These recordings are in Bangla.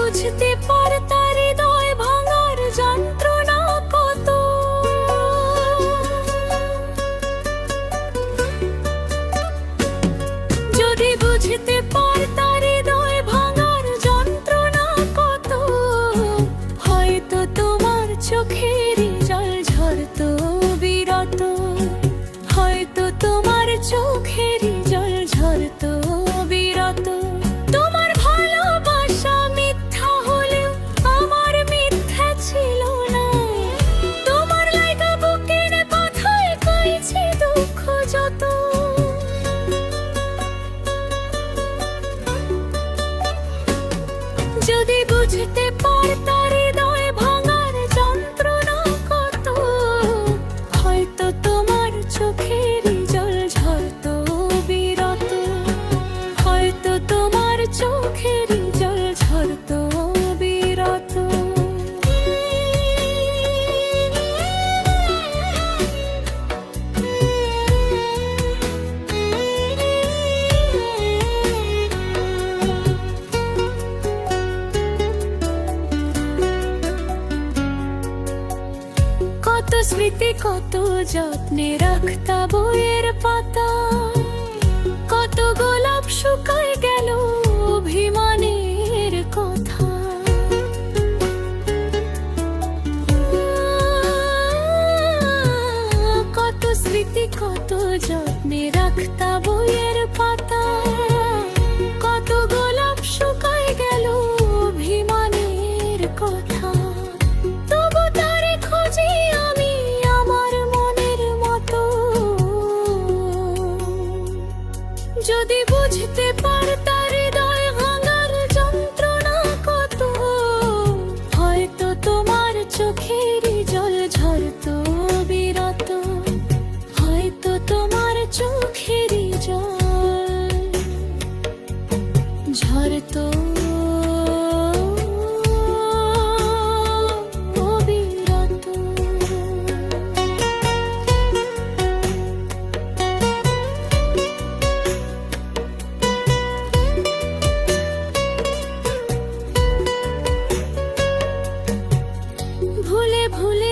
বুঝতে পার তার হৃদয় ভাঙার যন্ত্রণা কত? যদি বুঝতে পার তার হৃদয় ভাঙার যন্ত্রণা কত, হয়তো তোমার চোখেরই স্মৃতি কত যত্নে রাখতা বইয়ের পাতা। কত গোলাপ শুকায় গেল অভিমানের কথা। কত স্মৃতি কত যত্নে রাখতা বইয়ের পাতা।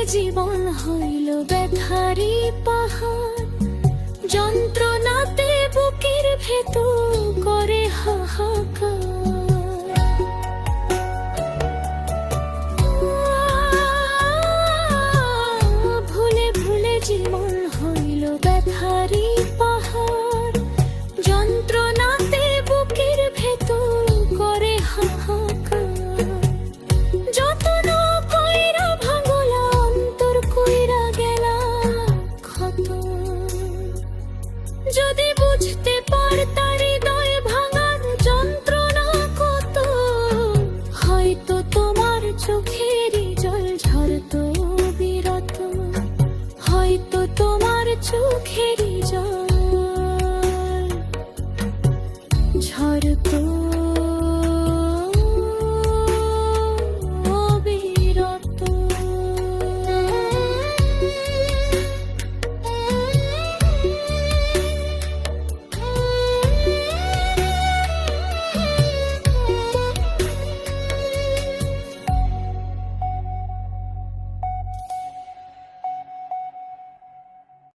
জীবন হইল ব্যথারি পাহাড়। যন্ত্রণাতে বুকের ভেতর করে হাহাকার। you, Katie.